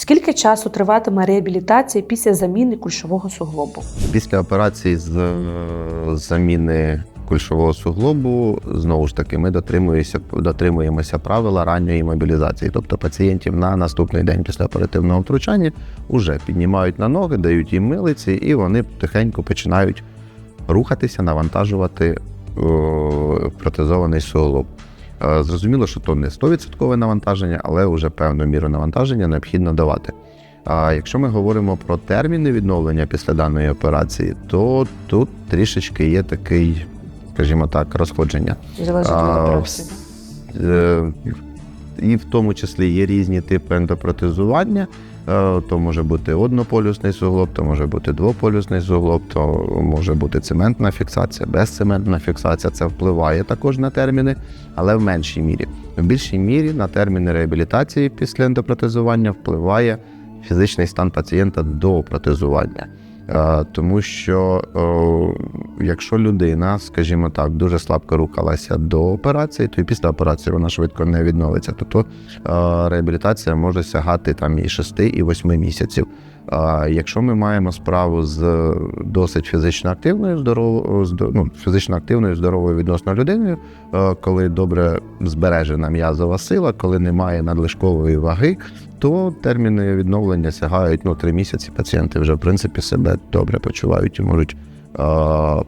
Скільки часу триватиме реабілітація після заміни кульшового суглобу? Після операції з е, заміни кульшового суглобу знову ж таки ми дотримуємося, дотримуємося правила ранньої мобілізації. Тобто пацієнтів на наступний день після оперативного втручання вже піднімають на ноги, дають їм милиці, і вони потихеньку починають рухатися, навантажувати о, протезований суглоб. Е, Зрозуміло, що то не 100% навантаження, але вже певну міру навантаження необхідно давати. А якщо ми говоримо про терміни відновлення після даної операції, то тут трішечки є такий, скажімо так, розходження. Залежить від операції. І в тому числі є різні типи ендопротезування. Е, То може бути однополюсний суглоб, то може бути двополюсний суглоб, то може бути цементна фіксація, безцементна фіксація. Це впливає також на терміни, але в меншій мірі. В більшій мірі на терміни реабілітації після ендопротезування впливає фізичний стан пацієнта до протезування. Е, Тому що е, якщо людина, скажімо так, дуже слабко рухалася до операції, то і після операції вона швидко не відновиться. Тобто е, реабілітація може сягати там і 6, і 8 місяців. Е, Якщо ми маємо справу з досить фізично активною, здоровою, ну, фізично активною, здоровою відносно людиною, е, коли добре збережена м'язова сила, коли немає надлишкової ваги, то терміни відновлення сягають ну, 3 місяці. Пацієнти вже в принципі себе добре почувають і можуть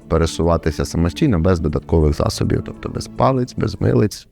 пересуватися самостійно без додаткових засобів, тобто без палець, без милиць.